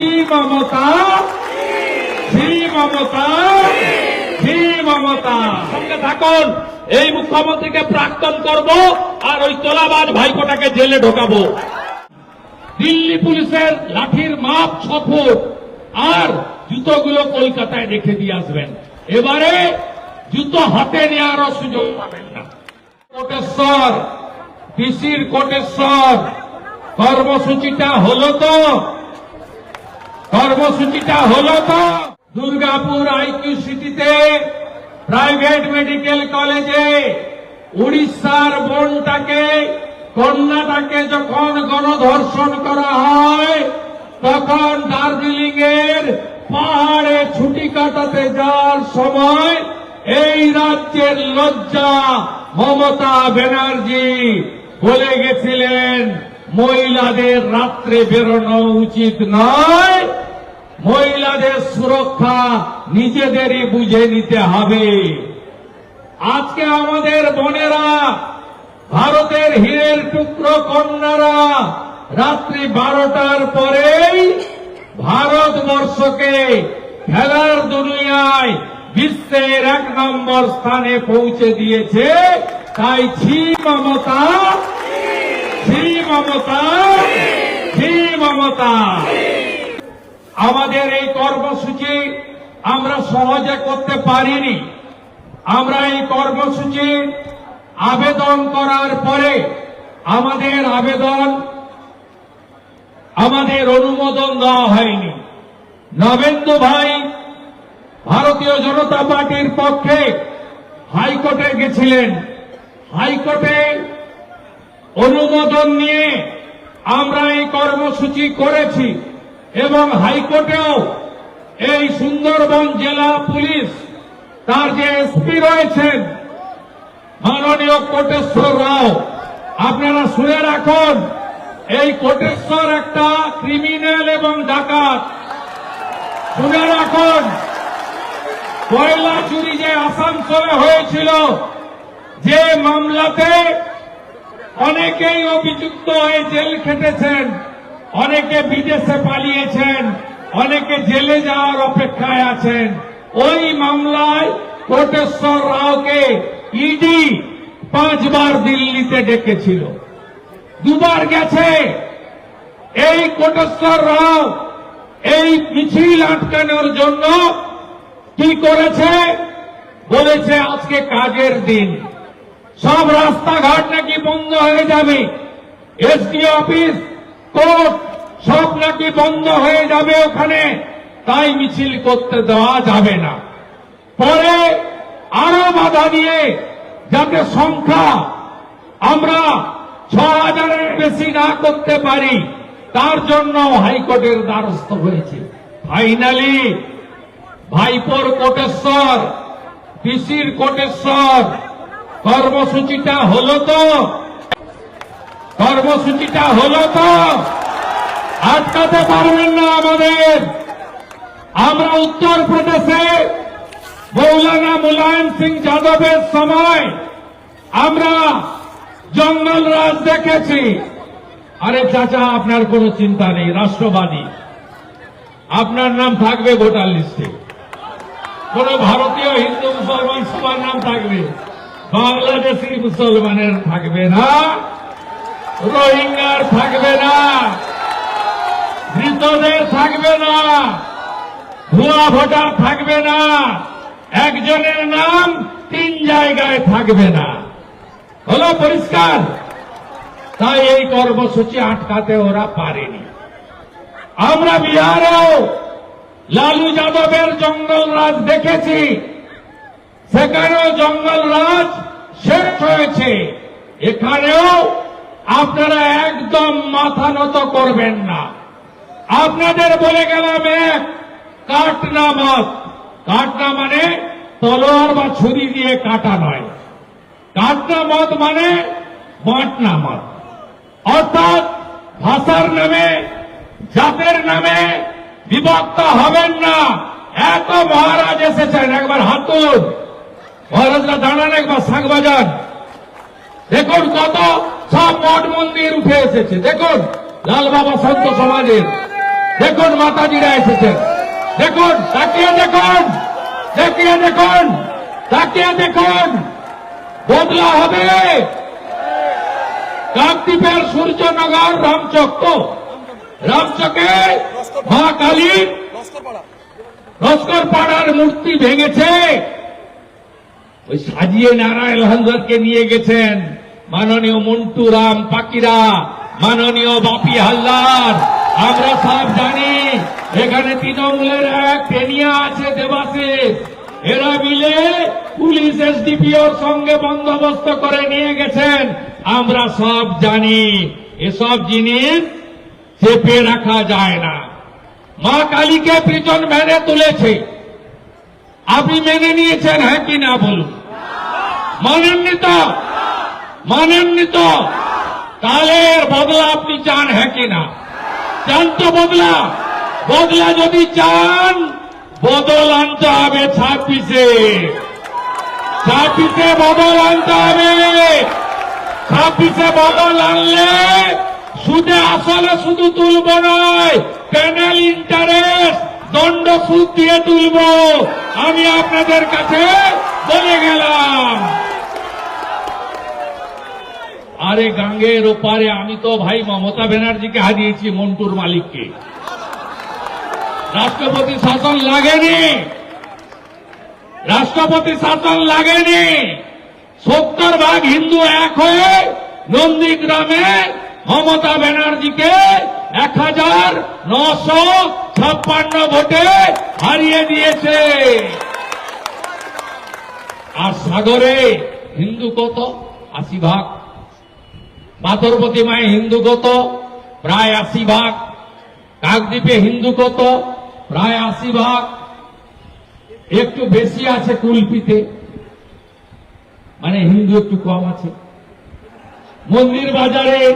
মমতা মমতা মমতা এই মুখ্যমন্ত্রীকে প্রাক্তন করব আর ওই তোলাবাজ ভাইপোটাকে জেলে ঢোকাবো। দিল্লি পুলিশের লাঠির মাপ ছ ফুট আর জুতোগুলো কলকাতায় রেখে দিয়ে আসবেন। এবারে জুতো হাতে নেওয়ারও সুযোগ পাবেন না। কোটেশ্বর পিসির কোটেশ্বর, কর্মসূচিটা হলো তো কর্মসূচিটা হলো তো দুর্গাপুর আইকিউ সিটিতে প্রাইভেট মেডিকেল কলেজে উড়িষ্যার বোনটাকে, কন্যাটাকে যখন গণধর্ষণ করা হয়, তখন দার্জিলিং এর পাহাড়ে ছুটি কাটাতে যাওয়ার সময় এই রাজ্যের লজ্জা মমতা ব্যানার্জি বলে গেছিলেন, মহিলাদের রাত্রে বেরোনো উচিত নয়। মহিলাদের সুরক্ষা নিজেদেরই বুঝে নিতে হবে। আজকে আমাদের বোনেরা, ভারতের হীরের টুকরো কন্যারা রাত্রি বারোটার পরেই ভারতবর্ষকে খেলার দুনিয়ায় বিশ্বের এক নম্বর স্থানে পৌঁছে দিয়েছে। তাই ছি মমতা ছি মমতা ছি মমতা। আমাদের এই কর্মসূচি আমরা সহজে করতে পারিনি। আমরা এই কর্মসূচি আবেদন করার পরে আমাদের আবেদন, আমাদের অনুমোদন দেওয়া হয়নি। নবেন্দু ভাই ভারতীয় জনতা পার্টির পক্ষে হাইকোর্টে গেছিলেন। হাইকোর্টে অনুমোদন নিয়ে আমরা এই কর্মসূচি করেছি। এবং হাইকোর্টেও এই সুন্দরবন জেলা পুলিশ তার যে এসপি রয়েছেন, মাননীয় কোটেশ্বর রাও, আপনারা শুনে রাখুন, এই কোটেশ্বর একটা ক্রিমিনাল এবং ডাকাত। শুনে রাখুন কয়লা চুরি যে আসানসোলে হয়েছিল, যে মামলাতে অনেকেই অভিযুক্ত হয়ে জেল খেটেছেন। অনেকে বিদেশে পালিয়েছেন, অনেকে জেলে যাওয়ার অপেক্ষায় আছেন। ওই মামলায় কোটেশ্বর রাওকে ইডি পাঁচবার দিল্লিতে ডেকেছিল। দুবার গেছে। এই কোটেশ্বর রাও এই মিছিল আটকানোর জন্য কি করেছে? বলেছে, আজকে কাজের দিন। সব রাস্তাঘাট নাকি বন্ধ হয়ে যাবে। এসডি অফিস কোর্ট সব নাকি বন্ধ হয়ে যাবে ওখানে। তাই মিছিল করতে দেওয়া যাবে না। পরে আরও বাধা দিয়ে যাতে সংখ্যা আমরা ছ হাজারের বেশি না করতে পারি, তার জন্য হাইকোর্টের দ্বারস্থ হয়েছে। ফাইনালি ভাইপোর কোটেশ্বর পিসির কোটেশ্বর, কর্মসূচিটা হলো তো কর্মসূচিটা হলো তো আটকাতে পারবেন না আমাদের। আমরা উত্তরপ্রদেশে মৌলানা মুলায়ম সিং যাদবের সময় আমরা জঙ্গল রাজ দেখেছি। আরে চাচা, আপনার কোনো চিন্তা নেই, রাষ্ট্রবাদী। আপনার নাম থাকবে ভোটার লিস্টে। কোন ভারতীয়, হিন্দু, মুসলমান, সবার নাম থাকবে। বাংলাদেশি মুসলমানের থাকবে না। রোহিঙ্গার থাকবে না। মৃতদের থাকবে না। ভুয়া ভোটার থাকবে না। একজনের নাম তিন জায়গায় থাকবে না। হলো পরিষ্কার? তাই এই কর্মসূচি আটকাতে ওরা পারেনি। আমরা বিহারেও লালু যাদবের জঙ্গল রাজ দেখেছি। সেখানেও জঙ্গল রাজ শেষ হয়েছে। এখানেও আপনারা একদম মাথা নত করবেন না। আপনাদের বলে গেলাম এক কাটনা মত কাটনা মানে তলোয়ার বা ছুরি দিয়ে কাটা নয়। কাটনা মত মানে বাঁটনা মত অর্থাৎ ভাষার নামে, জাতের নামে বিভক্ত হবেন না। এত মহারাজ এসেছেন, একবার হাতুন মহারাজরা দাঁড়ান, একবার শাঁখ বাজান। দেখুন কত সব মঠ মন্দির উঠে এসেছে। দেখুন, লাল বাবা সন্ত সমাজের। দেখুন, মাতাজিরা এসেছেন। দেখুন, তাকিয়ে দেখুন তাকিয়ে দেখুন তাকিয়ে দেখুন। বদলা হবে। কাকদ্বীপের সূর্যনগর রামচক তো রামচকে মা কালীর লস্কর পাড়ার মূর্তি ভেঙেছে। ওই সাজিয়ে নারায়ণ হালদারকে নিয়ে গেছেন। মাননীয় মন্টু রাম পাকিরা, মাননীয় বাপি হাল্লার আমরা সব জানি এখানে তৃণমূলের এক টেনিয়া আছে দেবাশিস। এরা মিলে পুলিশ এসডিপিওর সঙ্গে বন্দোবস্ত করে নিয়ে গেছেন। আমরা সব জানি, এসব জিনিস চেপে রাখা যায় না। মা কালীকে পিছন ভ্যানে তুলেছে। আপনি মেনে নিয়েছেন হ্যাঁ কি না বলুন? মানেননি মানেননি তো? এর বদলা আপনি চান হ্যাঁ কি না? চান তো বদলা। বদলা যদি চান, বদল আনতে হবে ছাব্বিশে। ছাব্বিশে বদল আনতে হবে। ছাব্বিশে বদল আনলে সুদে আসলে শুধু তুলব নয় প্যানেল ইন্টারেস্ট দণ্ড সুদ দিয়ে তুলব। আমি আপনাদের কাছে বলে গেলাম। আরে গাঙ্গের ওপারে আমি তো ভাই মমতা ব্যানার্জিকে হারিয়েছি মন্টুর মালিককে। রাষ্ট্রপতি শাসন লাগেনি। রাষ্ট্রপতি শাসন লাগেনি। সত্তর ভাগ হিন্দু এক হয়ে নন্দীগ্রামে মমতা ব্যানার্জিকে এক হাজার নশো ছাপ্পান্ন ভোটে হারিয়ে দিয়েছে। আর সাগরে হিন্দু কত? আশি ভাগ। পাথরপতি মায়ে হিন্দু কত প্রায় আশি ভাগ। কাকদ্বীপে হিন্দু কত প্রায় আশি ভাগ। একটু বেশি আছে কুলপিতে। মানে হিন্দু একটু কম আছে। মন্দির বাজারে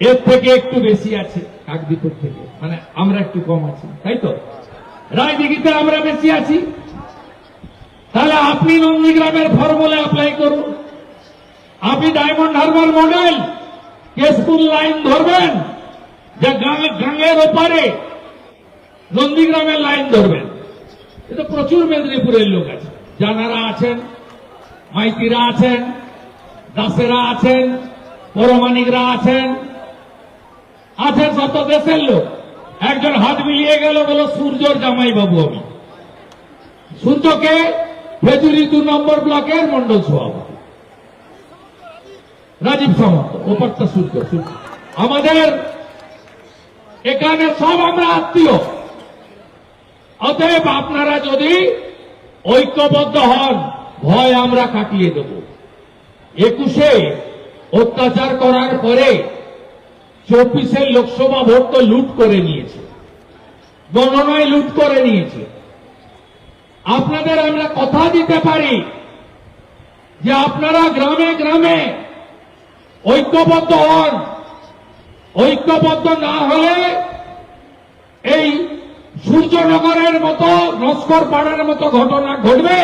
এর থেকে একটু বেশি আছে কাকদ্বীপের থেকে। মানে আমরা একটু কম আছি, তাই তো? রায়দিঘিতে আমরা বেশি আছি। তাহলে আপনি নন্দীগ্রামের ফর্মুলা অ্যাপ্লাই করুন। আপনি diamond harbour model Keshpur line ধরবেন, যে গাঙ্গের ওপারে নন্দীগ্রামের লাইন ধরবেন। এটা প্রচুর মেদিনীপুরের লোক আছে। জানারা আছেন, মাইতিরা আছেন, দাসেরা আছেন, পরমাণিকরা আছেন আছেন শত দেশের লোক। একজন হাত মিলিয়ে গেল বলো সূর্যর জামাই বাবু আমি। সূর্যকে ভেজুরি দু নম্বর ব্লকের মন্ডল সভাপতি। রাজীব সামন্ত ওপারটা সূর্য আমাদের এখানে সব আমরা আত্মীয়। অতএব আপনারা যদি ঐক্যবদ্ধ হন, ভয় আমরা কাটিয়ে দেব। একুশে অত্যাচার করার পরে চব্বিশের লোকসভা ভোট তো লুট করে নিয়েছে। গণনায় লুট করে নিয়েছে। আপনাদের আমরা কথা দিতে পারি যে আপনারা গ্রামে গ্রামে ঐক্যবদ্ধ হন। ঐক্যবদ্ধ না হলে এই সূর্যনগরের মতো, নস্কর পাড়ার মতো ঘটনা ঘটবে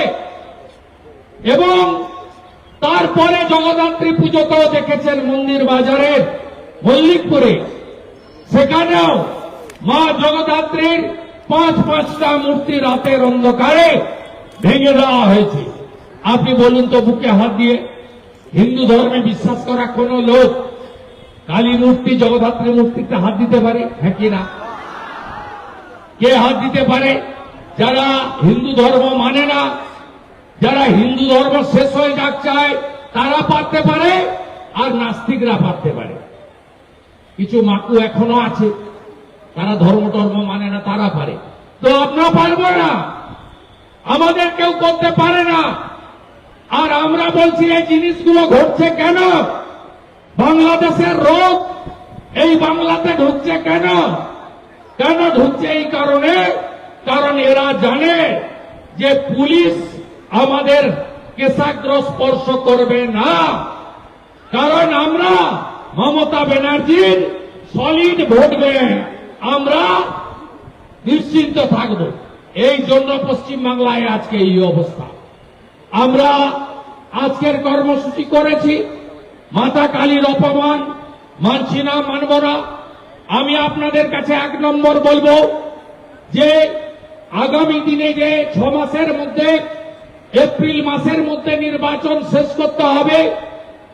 এবং তারপরে জগদ্ধাত্রী পুজোতেও দেখেছেন মন্দির বাজারের মল্লিকপুরে। সেখানেও মা জগদ্ধাত্রীর পাঁচ পাঁচটা মূর্তি রাতের অন্ধকারে ভেঙে দেওয়া হয়েছে। আপনি বলুন তো, বুকে হাত দিয়ে। হিন্দু ধর্মে বিশ্বাস করা কোন লোক কালী মূর্তি, জগদ্ধাত্রী মূর্তিতে হাত দিতে পারে? হ্যাঁ কি কে হাত দিতে পারে? যারা হিন্দু ধর্ম মানে না, যারা হিন্দু ধর্ম শেষ হয়ে যাক চায়, তারা পারতে পারে আর নাস্তিকরা পারতে পারে। কিছু মাকু এখনও আছে, তারা ধর্ম টর্ম মানে না, তারা পারে। তো আমরা পারব না। আমাদের কেউ করতে পারে না। আর আমরা বলছি, এই জিনিসগুলো ঘটছে কেন? বাংলাদেশের রোগ এই বাংলাতে ঢুকছে কেন? কেন ঢুকছে এই কারণে? কারণ এরা জানে যে পুলিশ আমাদের কেশাগ্র স্পর্শ করবে না। কারণ আমরা মমতা ব্যানার্জির সলিড ভোট ব্যাংক আমরা নিশ্চিন্ত থাকব। এই জন্য পশ্চিমবাংলায় আজকে এই অবস্থা। আমরা আজকের কর্মসূচি করেছি। মাতা কালীর অপমান, মানছি না, মানব না। আমি আপনাদের কাছে এক নম্বর বলব যে, আগামী দিনে যে ছ মাসের মধ্যে, এপ্রিল মাসের মধ্যে নির্বাচন শেষ করতে হবে,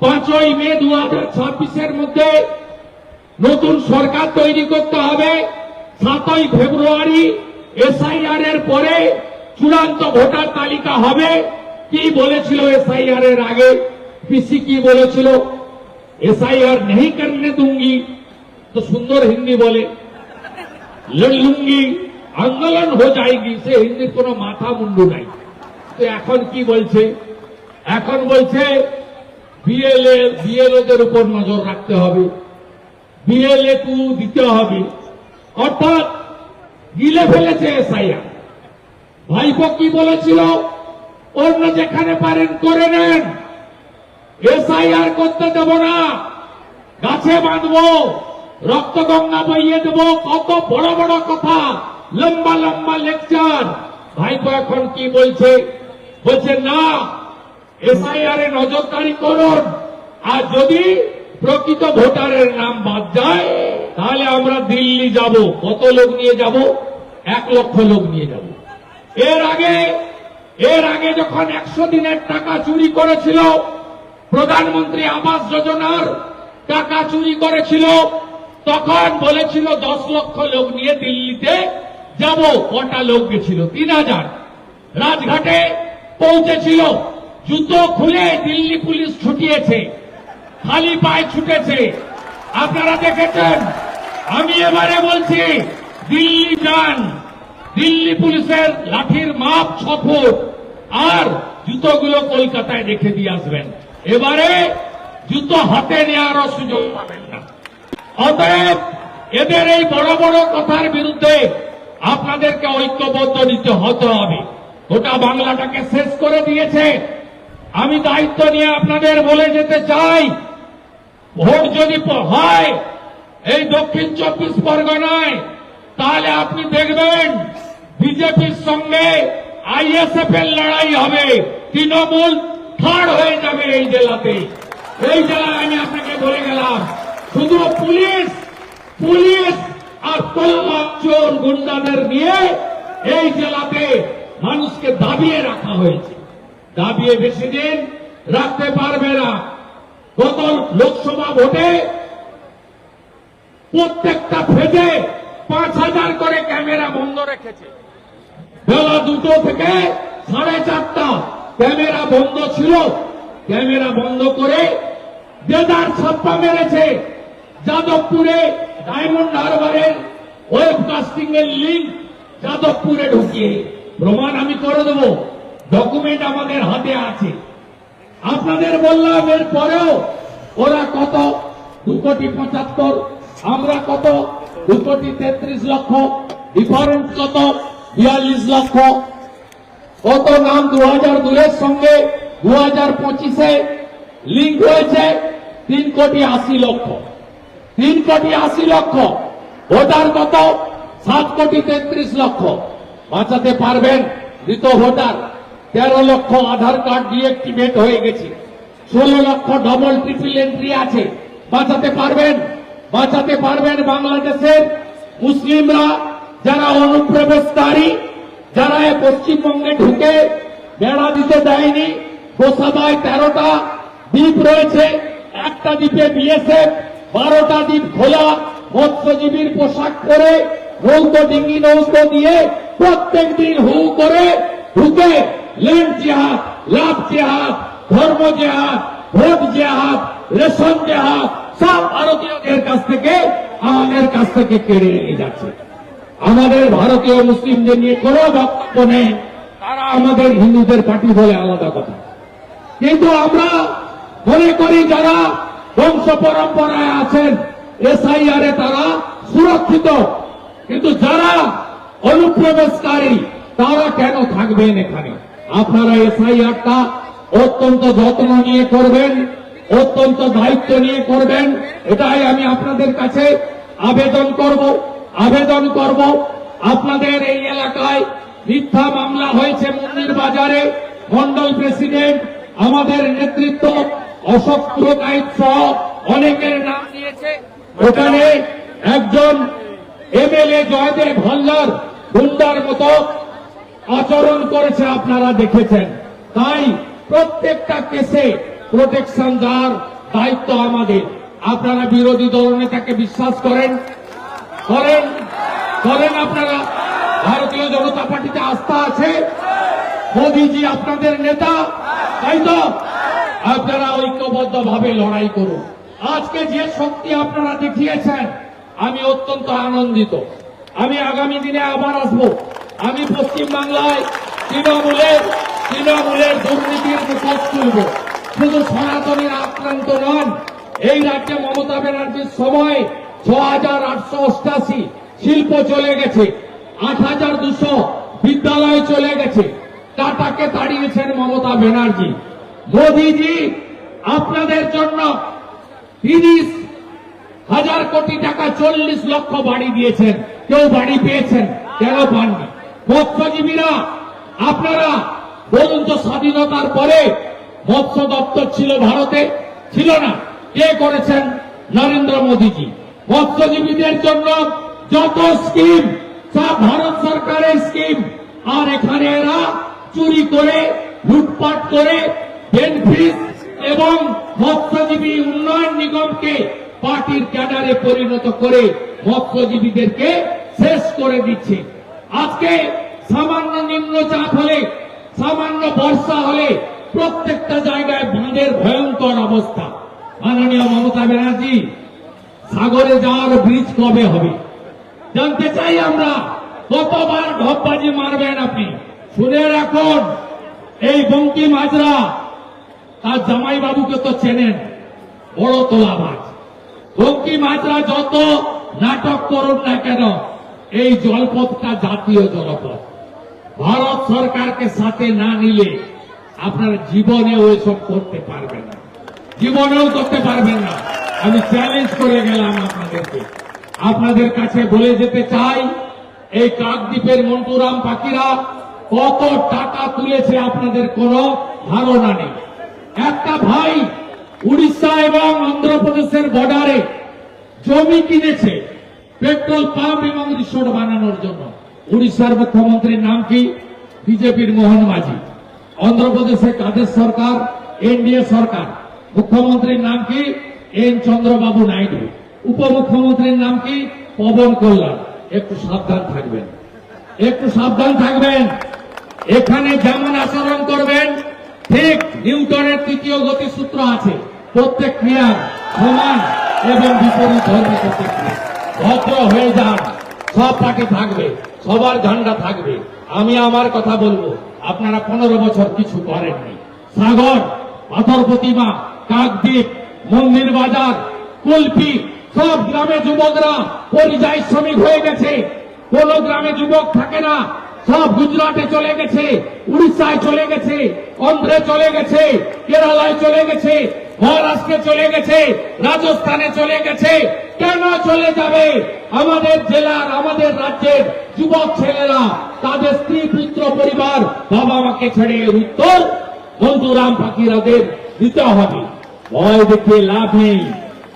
পাঁচই মে দু হাজার মধ্যে নতুন সরকার তৈরি করতে হবে। সাতই ফেব্রুয়ারি এসআইআর এর পরে চূড়ান্ত ভোটার তালিকা হবে। কি বলেছিল এসআইআর এর আগে? পিসি কি বলেছিল? এসআইআর নেই করনে দুঙ্গি তো সুন্দর হিন্দি বলে। লড় লুঙ্গি আন্দোলন হয়ে যায়গি, সে হিন্দির কোন মাথা মুন্ডু নাই। তো এখন কি বলছে? এখন বলছে বিএলএ বিএলওদের উপর নজর রাখতে হবে। বিএলএ কু দিতে হবে। অর্থাৎ গিলে ফেলেছে এসআইআর। ভাইপো কি বলেছিল? অন্য যেখানে পারেন করে নেন। এসআইআর করতে দেব না। গাছে বাঁধবো। রক্ত গঙ্গা বইয়ে দেব। কত বড় বড় কথা। লম্বা লম্বা লেকচার ভাইপো এখন কি বলছে? বলছে, না, এসআইআর এ নজরদারি করুন। আর যদি প্রকৃত ভোটারের নাম বাদ যায়, তাহলে আমরা দিল্লি যাব। কত লোক নিয়ে যাব? এক লক্ষ লোক নিয়ে যাব। এর আগে এর আগে যখন একশো দিনের টাকা চুরি করেছিল, প্রধানমন্ত্রী আবাস যোজনার টাকা চুরি করেছিল, তখন বলেছিল, দশ লক্ষ লোক নিয়ে দিল্লিতে যাব। কটা লোক গেছিল? তিন হাজার। রাজঘাটে পৌঁছেছিল। জুতো খুলে দিল্লি পুলিশ ছুটিয়েছে। খালি পায়ে ছুটেছে। আপনারা দেখেছেন? আমি এবারে বলছি, দিল্লি যান। দিল্লি পুলিশের লাঠির মাপ ছ ফুট আর জুতোগুলো কলকাতায় রেখে দিয়ে আসবেন। এবারে জুতো হাতে নেওয়ারও সুযোগ পাবেন না। অতএব এদের এই বড় বড় কথার বিরুদ্ধে আপনাদেরকে ঐক্যবদ্ধ নিতে হতে হবে। গোটা বাংলাটাকে শেষ করে দিয়েছে। আমি দায়িত্ব নিয়ে আপনাদের বলে যেতে চাই, ভোট যদি হয় এই দক্ষিণ চব্বিশ পরগনায়, তাহলে আপনি দেখবেন বিজেপির সঙ্গে আইএসএফ এর লড়াই হবে। তৃণমূল থার্ড হয়ে যাবে এই জেলাতে। এই জেলায় আমি আপনাকে বলে গেলাম, শুধু পুলিশ পুলিশ আর চোর গুন্ডাদের নিয়ে এই জেলাতে মানুষকে দাবিয়ে রাখা হয়েছে। দাবিয়ে বেশি দিন রাখতে পারবে না। গত লোকসভা ভোটে প্রত্যেকটা ফেজে পাঁচ হাজার করে ক্যামেরা বন্ধ রেখেছে। বেলা দুটো থেকে সাড়ে চারটা। ক্যামেরা বন্ধ ছিল। ক্যামেরা বন্ধ করে দেদার ছাপ্পা মেরেছে। যাদবপুরে ডায়মন্ড হারবারের ওয়েবকাস্টিং এর লিঙ্ক যাদবপুরে ঢুকিয়ে। প্রমাণ আমি করে দেব। ডকুমেন্ট আমাদের হাতে আছে। আপনাদের বললাম এর পরেও ওরা কত? দু কোটি পঁচাত্তর, আমরা কত? দু কোটি তেত্রিশ লক্ষ। ডিফারেন্স কত? বিয়াল্লিশ লক্ষ কত নাম দু হাজার দুয়ের সঙ্গে দু হাজার পঁচিশে লিঙ্ক হয়েছে তিন কোটি আশি লক্ষ। তিন কোটি আশি লক্ষ, ভোটার কত? সাত কোটি তেত্রিশ লক্ষ। বাঁচাতে পারবেন মৃত ভোটার। তেরো লক্ষ আধার কার্ড ডিএক্টিভেট হয়ে গেছে। ষোলো লক্ষ ডবল ট্রিপল এন্ট্রি আছে। বাঁচাতে পারবেন? বাঁচাতে পারবেন বাংলাদেশের মুসলিমরা। যারা অনুপ্রবেশকারী, যারা পশ্চিমবঙ্গে ঢুকে বেড়া দিতে দেয়নি, গোসাবায় তেরোটা দ্বীপ রয়েছে, একটা দ্বীপে বিএসএফ, বারোটা দ্বীপ খোলা মৎস্যজীবীর পোশাক পরে, নৌকো ডিঙ্গি নৌকো দিয়ে প্রত্যেক দিন হু করে ঢুকে ল্যান্ড জেহাদ, লাভ জেহাদ, ধর্ম জেহাদ, ভোট জেহাদ, রেশন জেহাদ, সব ভারতীয়দের কাছ থেকে আমাদের কাছ থেকে কেড়ে নিয়ে যাচ্ছে। আমাদের ভারতীয় মুসলিমদের নিয়ে কোনো বক্তব্য নেই। তারা আমাদের হিন্দুদের পার্টি বলে আলাদা কথা। কিন্তু আমরা মনে করি যারা বংশ পরম্পরায় আছেন, এসআইআর এ তারা সুরক্ষিত। কিন্তু যারা অনুপ্রবেশকারী, তারা কেন থাকবেন এখানে? আপনারা এসআইআরটা অত্যন্ত যত্ন নিয়ে করবেন, অত্যন্ত দায়িত্ব নিয়ে করবেন। এটাই আমি আপনাদের কাছে আবেদন করব। আবেদন করব। আপনাদের এই এলাকায় মিথ্যা মামলা হয়েছে মন্দির বাজারে। মন্ডল প্রেসিডেন্ট, আমাদের নেতৃত্ব অশোক পুরকাইত সহ অনেকের নাম দিয়েছে। ওখানে একজন এমএলএ জয়দেব হল্লার গুন্ডার মতো আচরণ করেছে, আপনারা দেখেছেন। তাই প্রত্যেকটা কেসে প্রোটেকশন দেওয়ার দায়িত্ব আমাদের। আপনারা বিরোধী দলনেতাকে বিশ্বাস করেন করেন করেন আপনারা, ভারতীয় জনতা পার্টিতে আস্থা আছে। মোদীজি আপনাদের নেতা, তাই তো? আপনারা ঐক্যবদ্ধ ভাবে লড়াই করুন। আজকে যে শক্তি আপনারা দেখিয়েছেন, আমি অত্যন্ত আনন্দিত। আমি আগামী দিনে আবার আসব। আমি পশ্চিম বাংলায় তৃণমূলের তৃণমূলের দুর্নীতির মুখোশ তুলব। শুধু সনাতনীর আক্রান্ত নন, এই রাজ্যে মমতা ব্যানার্জির সময় ছ হাজার আটশো শিল্প চলে গেছে। আট হাজার দুশো বিদ্যালয় চলে গেছে। টাটাকে তাড়িয়েছেন মমতা ব্যানার্জি। মোদিজি, আপনাদের জন্য তিরিশ হাজার কোটি টাকা চল্লিশ লক্ষ বাড়ি দিয়েছেন। কেউ বাড়ি পেয়েছেন, কেন পাননি? মৎস্যজীবীরা, আপনারা বলুন তো স্বাধীনতার পরে মৎস্য দপ্তর ছিল ভারতে, ছিল না। কে করেছেন? নরেন্দ্র মোদীজি। মৎস্যজীবীদের জন্য যত স্কিম, সব ভারত সরকারের স্কিম। আর এখানে এরা চুরি করে, লুটপাট করে বেনফিস এবং মৎস্যজীবী উন্নয়ন নিগমকে পার্টির ক্যাডারে পরিণত করে মৎস্যজীবীদেরকে শেষ করে দিচ্ছে। আজকে সামান্য নিম্নচাপ হলে, সামান্য বর্ষা হলে প্রত্যেকটা জায়গায় বাঁধের ভয়ঙ্কর অবস্থা। মাননীয় মমতা ব্যানার্জি সাগরে যাওয়ার ব্রিজ কবে হবে? জানতে চাই আমরা। কতবার ঢপবাজি মারবেন আপনি? শুনে রাখুন, এই বঙ্কিম হাজরা তার জামাই বাবুকে তো চেনেন, বড় তোলাবাজ। বঙ্কিম হাজরা যত নাটক করুন না কেন, এই জলপথটা জাতীয় জলপথ। ভারত সরকারকে সাথে না নিলে আপনার জীবনে ওইসব করতে পারবেন না। জীবনেও করতে পারবেন না। আমি চ্যালেঞ্জ করে গেলাম আপনাদেরকে। আপনাদের কাছে বলে যেতে চাই, এই কাকদ্বীপের মন্টুরাম পাখিরা কত টাকা তুলেছে আপনাদের কোনো ধারণা নেই। একটা ভাই উড়িষ্যা এবং অন্ধ্রপ্রদেশের বর্ডারে জমি কিনেছে পেট্রোল পাম্প এবং রিসোর্ট বানানোর জন্য। উড়িষ্যার মুখ্যমন্ত্রীর নাম কি? বিজেপির মোহন মাঝি। অন্ধ্রপ্রদেশে কাদের সরকার? এনডিএ সরকার। মুখ্যমন্ত্রীর নাম কি? এন চন্দ্রবাবু নাইডু, উপমুখ্যমন্ত্রীর নাম কি? পবন কল্যাণ। একটু সাবধান থাকবেন। একটু সাবধান থাকবেন। এখানে যেমন আচরণ করবেন, ঠিক নিউটনের তৃতীয় গতিসূত্র আছে। প্রত্যেক ক্রিয়ার সমান এবং বিপরীত ধর্মী প্রতিক্রিয়া ভদ্র হয়ে যান। সব পার্টি থাকবে, সবার ঝান্ডা থাকবে। আমি আমার কথা বলব, আপনারা পনেরো বছর কিছু করেননি। সাগর, পাথর প্রতিমা, কাকদ্বীপ মন্দির বাজার কুলপি সব গ্রামে যুবকরা পরিযায়ী শ্রমিক হয়ে গেছে। কোন গ্রামে যুবক থাকে না, সব গুজরাটে চলে গেছে, উড়িষ্যায় চলে গেছে, অন্ধ্রে চলে গেছে, কেরালায় চলে গেছে, মহারাষ্ট্রে চলে গেছে, রাজস্থানে চলে গেছে। কেন চলে যাবে? আমাদের জেলার, আমাদের রাজ্যের যুবক ছেলেরা, তাদের স্ত্রী, পুত্র, পরিবার বাবা মাকে ছেড়ে উত্তর বন্ধুরাম পাখিরাদের দিতে হবে। ভয় দেখিয়ে লাভ নেই।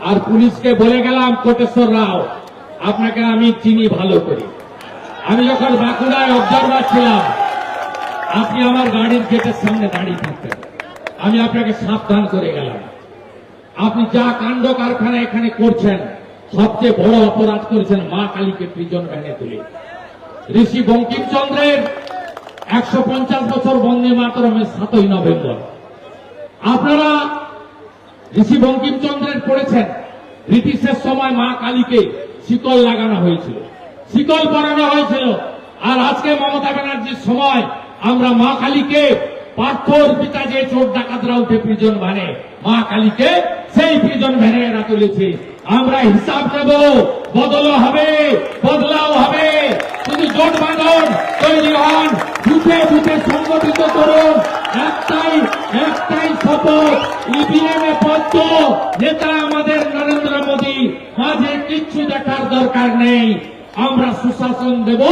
আর পুলিশকে বলে গেলাম, কোটেশ্বর রাও, আপনাকে আমি চিনি, ভালো করি। আমি যখন বাঁকুড়ায় অবজারভার ছিলাম, আপনি আমার গাড়ির গেটের সামনে দাঁড়িয়ে থাকতেন। আমি আপনাকে সাবধান করে গেলাম। আপনি যা কাণ্ড কারখানা এখানে করছেন, সবচেয়ে বড় অপরাধ করেছেন মা কালীকে প্রিজন ভ্যানে তুলে। ঋষি বঙ্কিমচন্দ্রের একশো পঞ্চাশ বছর বন্দে মাতরমের সাতই নভেম্বর। আপনারা ঋষি বঙ্কিমচন্দ্রের পড়েছেন। ব্রিটিশের সময় মা কালীকে শীতল লাগানো হয়েছিল। শীতল পরানো হয়েছিল। আর আজকে মমতা ব্যানার্জির সময় আমরা মা কালীকে পার্থ অর্পিতা যে চোর ডাকাতরা উঠে প্রিজন ভ্যানে মা কালীকে সেই প্রিজন ভ্যানে এরা তুলেছে। আমরা হিসাব নেব, বদলও হবে, বদলাও হবে। শুধু জোট বাঁধন তৈরি হন, বুথে বুথে সংগঠিত করুন। নেতা আমাদের নরেন্দ্র মোদী, মাঝে কিচ্ছু দেখার দরকার নেই। আমরা সুশাসন দেব,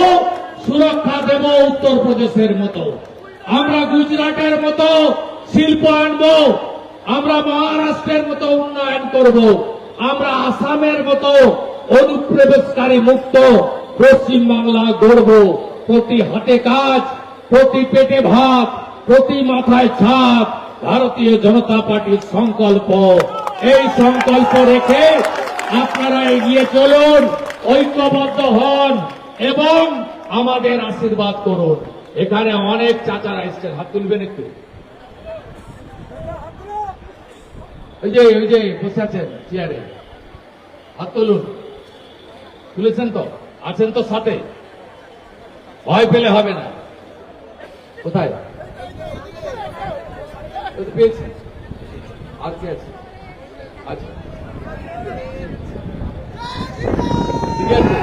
সুরক্ষা দেব উত্তরপ্রদেশের মতো। আমরা গুজরাটের মতো শিল্প আনব, আমরা মহারাষ্ট্রের মতো উন্নয়ন করব, আমরা আসামের মতো অনুপ্রবেশকারী মুক্ত পশ্চিম বাংলা গড়ব। প্রতি হাতে কাজ, প্রতি পেটে ভাত, প্রতি মাথায় ছাদ ভারতীয় জনতা পার্টির সংকল্প। এই সংকল্প রেখে আপনারা এগিয়ে চলুন, ঐক্যবদ্ধ হন এবং আমাদের আশীর্বাদ করুন। এখানে অনেক চাচারা এসছেন, হাত তুলবেন একটু। ওই যে ওই যে, বসে আছেন চেয়ারে। হাত তুলুন। তুলেছেন তো? আছেন তো সাথে? ভয় পেলে হবে না। কোথায়? পেয়েছি। আর কে আছে? আচ্ছা। ঠিক আছে।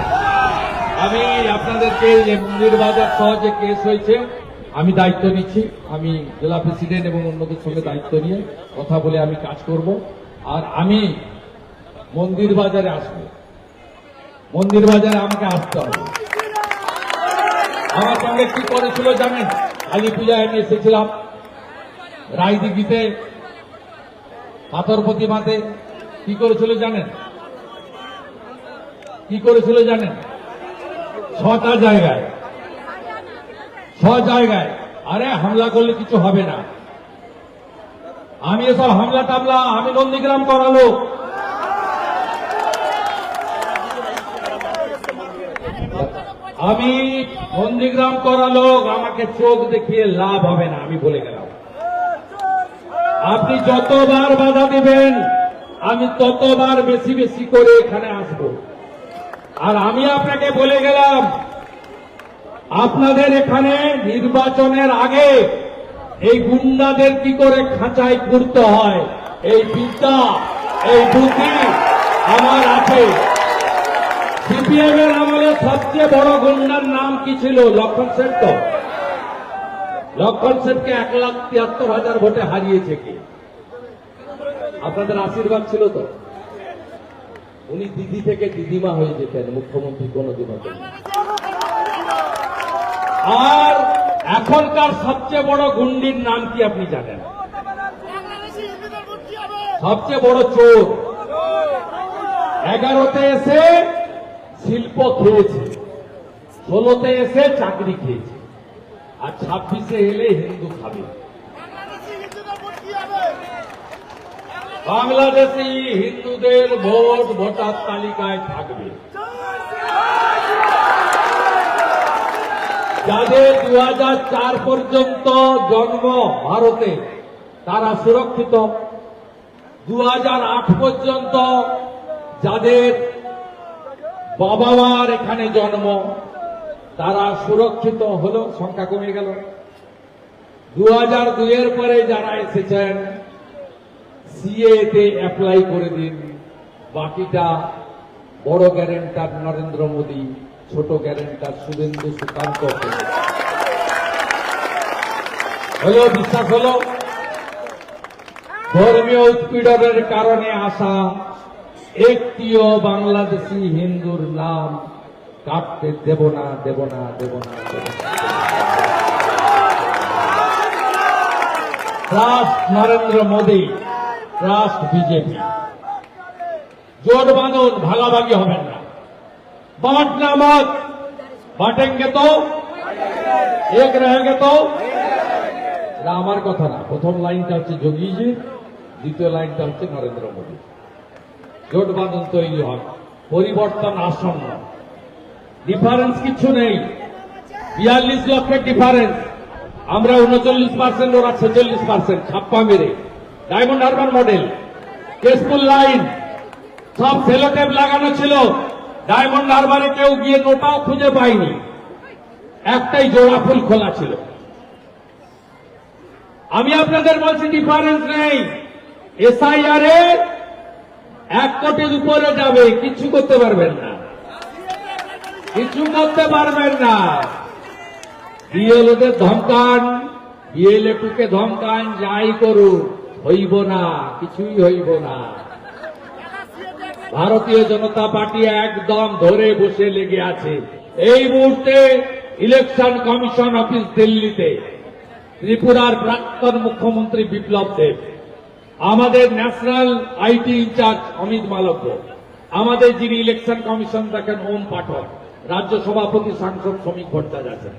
আমি আপনাদেরকে মন্দির বাজার সহ যে কেস হয়েছে, আমি দায়িত্ব নিচ্ছি। আমি জেলা প্রেসিডেন্ট এবং অন্যদের সঙ্গে দায়িত্ব নিয়ে কথা বলে আমি কাজ করব। আর আমি মন্দির বাজারে আসব। মন্দির বাজারে আমাকে আসতে হবে। আমার সঙ্গে কি করেছিল জানেন? কালী পূজায় আমি এসেছিলাম। রায়দিঘিতে পাথর প্রতিমাতে কি করেছিল জানেন? কি করেছিল জানেন? ছটা জায়গায়। ছ জায়গায়। আরে হামলা করলে কিছু হবে না। আমি এসব হামলা টামলা আমি নন্দীগ্রাম করালো আমি নন্দীগ্রাম করা লোক, আমাকে চোখ দেখিয়ে লাভ হবে না, আমি বলে গেলাম। আপনি যতবার বাধা দিবেন, আমি ততবার বেশি বেশি করে এখানে আসব। আর আমি আপনাকে বলে গেলাম, আপনাদের এখানে নির্বাচনের আগে এই গুন্ডাদের কি করে খাঁচায় করতে হয়? এই বিদ্যা এই বুদ্ধি আমার আছে। সিপিএম এর আমলে সবচেয়ে বড় গুন্ডার নাম কি ছিল? লক্ষণ সেন লক্ষণ সেনকে এক লাখ তিয়াত্তর হাজার ভোটে হারিয়েছে কি? আপনাদের আশীর্বাদ ছিল তো? উনি দিদি থেকে দিদিমা হয়ে যেতেন, মুখ্যমন্ত্রী কোনোদিন আর এখনকার সবচেয়ে বড় গুন্ডির নাম কি আপনি জানেন? সবচেয়ে বড় চোর। এগারোতে এসে শিল্প খেয়েছে, ষোলোতে এসে চাকরি খেয়েছে। আর ছাব্বিশে এলে হিন্দু খাবে। বাংলাদেশি হিন্দুদের ভোট ভোটার তালিকায় থাকবে। যাদের দু চার পর্যন্ত জন্ম ভারতে তারা সুরক্ষিত। দু আট পর্যন্ত যাদের বাবা মার এখানে জন্ম। তারা সুরক্ষিত হলো, সংখ্যা কমে গেল। দু হাজার দুইয়ের পরে যারা এসেছেন, সিএতে অ্যাপ্লাই করে দিন। বাকিটা বড় গ্যারেন্টার নরেন্দ্র মোদী, ছোট গ্যারেন্টার শুভেন্দু সুকান্ত। হলো বিশ্বাস হলো, ধর্মীয় উৎপীড়নের কারণে আসা একটিও বাংলাদেশি হিন্দুর নাম কাটতে দেব না দেব না দেব না রাষ্ট্র নরেন্দ্র মোদী রাষ্ট্র বিজেপি। জোট বাঁধন ভাগাভাগি হবেন না। বাট না মত বাঁটেঙ্গে তো, এক রেহেঙ্গে তো। এটা আমার কথা না। প্রথম লাইনটা হচ্ছে যোগীজি, দ্বিতীয় লাইনটা হচ্ছে নরেন্দ্র মোদী। জোট বাঁধন তৈরি হয়। পরিবর্তন আসন্ন। ডিফারেন্স কিছু নেই। বিয়াল্লিশ লক্ষের ডিফারেন্স আমরা উনচল্লিশ পার্সেন্ট ওরা ছেচল্লিশ পার্সেন্ট ছাপ্পা মেরে। Diamond harbour model Keshpur line সব সেলোটেপ লাগানো ছিল। ডায়মন্ড হারবারে কেউ গিয়ে নোটাও খুঁজে পায়নি। একটাই জোড়া ফুল খোলা ছিল। আমি আপনাদের বলছি ডিফারেন্স নেই। এসআইআর এক কোটির উপরে যাবে কিছু করতে পারবেন না। কিছু করতে পারবেন না। বিএলওদের ধমকান বিএলএ ধমকান, যাই করুন হইব না, কিছুই হইব না। ভারতীয় জনতা পার্টি একদম ধরে বসে লেগে আছে। এই মুহূর্তে ইলেকশন কমিশন অফিস দিল্লিতে, ত্রিপুরার প্রাক্তন মুখ্যমন্ত্রী বিপ্লব দেব, আমাদের national IT incharge Amit Malviya, আমাদের যিনি ইলেকশন কমিশন দেখেন ওম পাঠক রাজ্য সভাপতি, সাংসদ, শ্রমিক ভট্টাচার্য।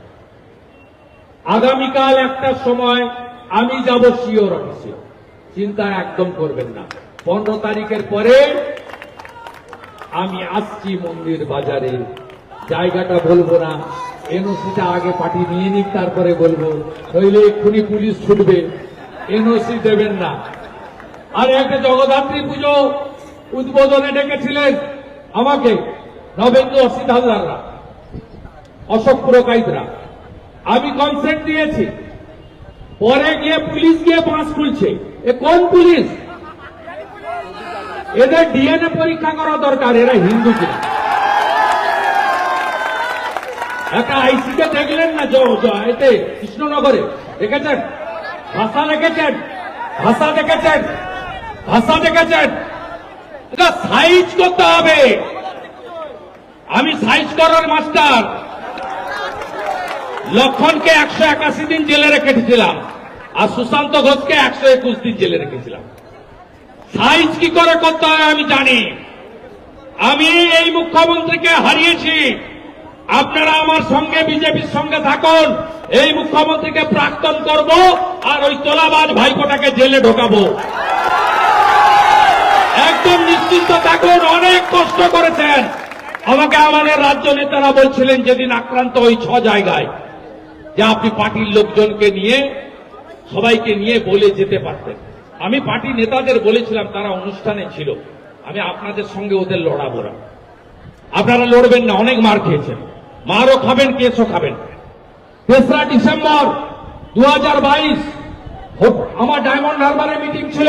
আগামীকাল একটার সময় আমি যাব সিওর অফিসে। চিন্তা একদম করবেন না। পনেরো তারিখের পরে আমি আসছি মন্দির বাজারে। জায়গাটা বলব না। এনওসিটা আগে পাঠিয়ে নিয়ে নিক, তারপরে বলব। নইলে এক্ষুনি পুলিশ ছুটবে। এনওসি দেবেন না। আর একটা জগদ্ধাত্রী পুজো উদ্বোধনে ডেকেছিলেন আমাকে। নবেন্দু অসিত হালদাররা অশোক পুরকাইতরা। আমি কনসেন্ট দিয়েছি। পরে গিয়ে পুলিশ গিয়ে পাঁচ খুলছে। এ কোন পুলিশ? এদের ডিএনএ পরীক্ষা করা দরকার, এরা হিন্দু কিনা? একটা আইসিকে দেখলেন না এতে কৃষ্ণনগরে? দেখেছেন? ভাষা দেখেছেন? ভাষা দেখেছেন? ভাষা দেখেছেন? এটা সাইজ করতে হবে। আমি সাইজ করার মাস্টার। লক্ষণকে একশো একাশি দিন জেলে রেখেছিলাম। আর সুশান্ত ঘোষকে একশো একুশ দিন জেলে রেখেছিলাম। সাইজ কি করে করতে হয় আমি জানি। আমি এই মুখ্যমন্ত্রীকে হারিয়েছি। আপনারা আমার সঙ্গে, বিজেপির সঙ্গে থাকুন। এই মুখ্যমন্ত্রীকে প্রাক্তন করব আর ওই তোলাবাজ ভাইপোটাকে জেলে ঢোকাবো। একদম নিশ্চিন্ত থাকুন, অনেক কষ্ট করেছেন। আমাকে আমাদের রাজ্য নেতারা বলছিলেন যেদিন আক্রান্ত ওই ছ জায়গায় যে আপনি পার্টির লোকজনকে নিয়ে, সবাইকে নিয়ে বলে যেতে পারতেন। আমি পার্টি নেতাদের বলেছিলাম, তারা অনুষ্ঠানে ছিল। আমি আপনাদের সঙ্গে ওদের লড়াবো না। আপনারা লড়বেন না, অনেক মার খেয়েছেন। মারও খাবেন, কেসও খাবেন। তেসরা ডিসেম্বর দু আমার ডায়মন্ড হারবারে মিটিং ছিল।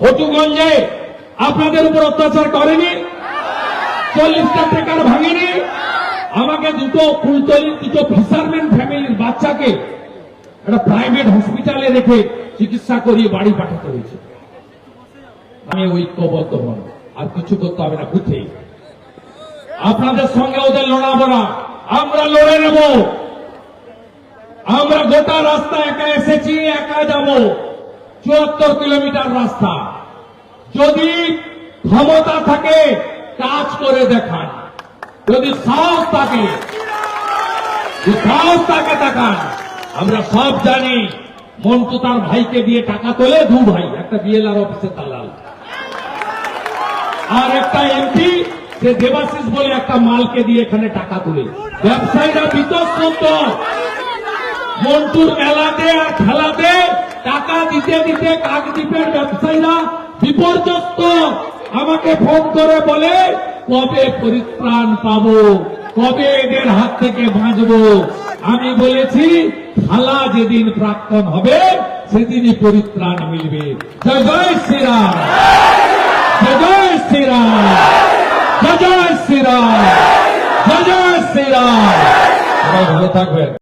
হটুগঞ্জে আপনাদের উপর অত্যাচার করেনি? চল্লিশটা টেকার ভাঙেনি। আমাকে দুটো ফুলতলি, দুটো ফিসারম্যান ফ্যামিলির বাচ্চাকে একটা প্রাইভেট হসপিটালে রেখে চিকিৎসা করিয়ে বাড়ি পাঠাতে হয়েছে। আমি ঐক্যবদ্ধ হন আর কিছু করতে হবে না বুঝে আপনাদের সঙ্গে ওদের লড়াবো না। আমরা লড়ে নেব। আমরা গোটা রাস্তা একা এসেছি, একা যাব। চুয়াত্তর কিলোমিটার রাস্তা। যদি ক্ষমতা থাকে কাজ করে দেখান। যদি সাহস থাকে সাহস থাকে দেখান আমরা সব জানি মন্টু তার ভাইকে দিয়ে টাকা তোলে, দু ভাই, একটা বিএলআর অফিসে দালাল। আর একটা এমপি, সে দেবাশিস বলে একটা মালকে দিয়ে এখানে টাকা তুলে। ব্যবসায়ীরা বিতস্ত মন্টুর মেলাতে আর খেলাতে টাকা দিতে দিতে কাকদ্বীপের ব্যবসায়ীরা বিপর্যস্ত। আমাকে ফোন করে বলে, কবে পরিত্রাণ পাবো? কবে এদের হাত থেকে বাঁচবো? আমি বলেছি, খালা যেদিন প্রাক্তন হবে, সেদিনই পরিত্রাণ মিলবে। জয় জয় শ্রীরাম। জয় জয় শ্রীরাম। জয় জয় শ্রীরাম। জয় জয় শ্রীরাম। ভালো থাকবেন।